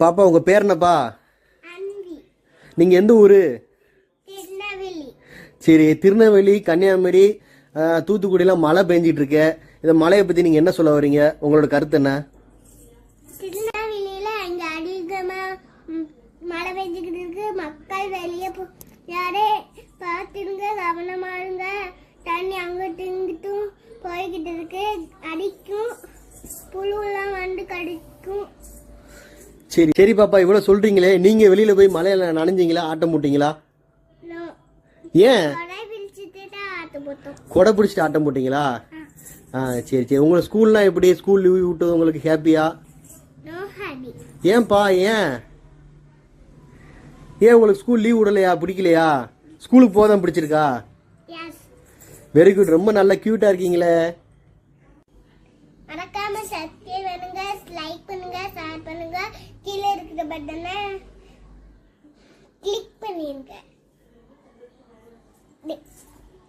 பாப்பா உங்க பேர் என்னப்பா? அன்பி. நீங்க எந்த ஊரு? சரி திருநெல்வேலி கன்னியாகுமரி அஹ், தூத்துக்குடிலாம் மழை பெஞ்சிட்டு இருக்கு இந்த மழையை பத்தி நீங்க என்ன சொல்ல வரீங்க? உங்களோட கருத்து என்ன? திருநெல்வேலியில அங்க அதிகமா ம், மழை பெஞ்சுக்கிட்டு இருக்கு. மக்கள் வெளியே யாரே பார்த்துருங்க கவனமா இருங்க. தண்ணி அங்கிட்டும் இங்கிட்டும் போய்கிட்டு இருக்கு. அடிக்கும். புழுலாம் வந்து கடிக்கும். சரி. சரி பாப்பா இவ்வளவு சொல்றீங்களே. நீங்க வெளியில போய் மழையில நனைஞ்சீங்களா? ஆட்டம் போட்டீங்களா? ஏன்? கொடை பிடிச்சிட்டு ஆட்டம் போட்டீங்களா? ஆ. சரி சரி. உங்களை ஸ்கூல்லாம் எப்படி? ஸ்கூல் லீவ் விட்டது உங்களுக்கு ஹாப்பியா? ஏன்பா ஏன்? ஏன் உங்களுக்கு ஸ்கூல் லீவ் விடலையா? பிடிக்கலையா? ஸ்கூலுக்கு போதான் பிடிச்சிருக்கா? வெரி குட் ரொம்ப நல்லா கியூட்டா இருக்கீங்களே. மறக்காம சப்ஸ்கிரைப் பண்ணுங்க லைக் பண்ணுங்க பட்டனை கிளிக் பண்ணிருங்க.